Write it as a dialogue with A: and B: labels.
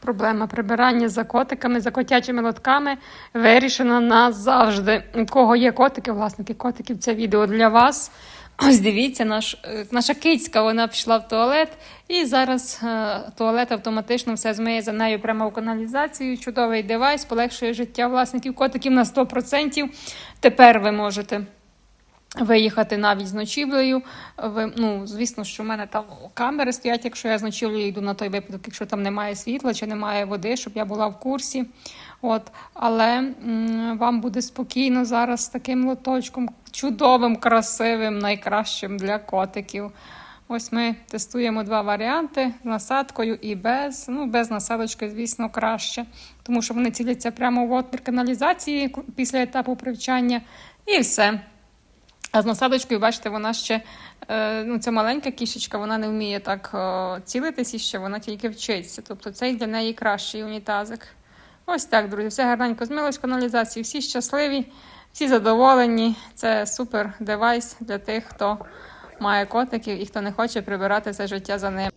A: Проблема прибирання за котиками, за котячими лотками вирішена назавжди. У кого є котики, власники котиків, це відео для вас. Ось дивіться, наш, е, наша кицька вона пішла в туалет, і зараз е, туалет автоматично все змиє за нею прямо в каналізацію. Чудовий девайс, полегшує життя власників котиків на 100%. Тепер ви можете виїхати навіть з ночівлею. Ви, ну, звісно, що в мене там камери стоять, якщо я з ночівлею йду на той випадок, якщо там немає світла чи немає води, щоб я була в курсі. От. Але м, вам буде спокійно зараз з таким лоточком, чудовим, красивим, найкращим для котиків. Ось ми тестуємо два варіанти з насадкою і без. Ну, без насадочки, звісно, краще, тому що вони ціляться прямо в отвір каналізації після етапу привчання, і все. А з насадочкою, бачите, вона ще е, ну, ця маленька кішечка, вона не вміє так е, цілитись іще, вона тільки вчиться. Тобто цей для неї кращий унітазик. Ось так, друзі, все гарненько змилось в каналізації, всі щасливі, всі задоволені. Це супер девайс для тих, хто має котиків і хто не хоче прибирати це життя за ними.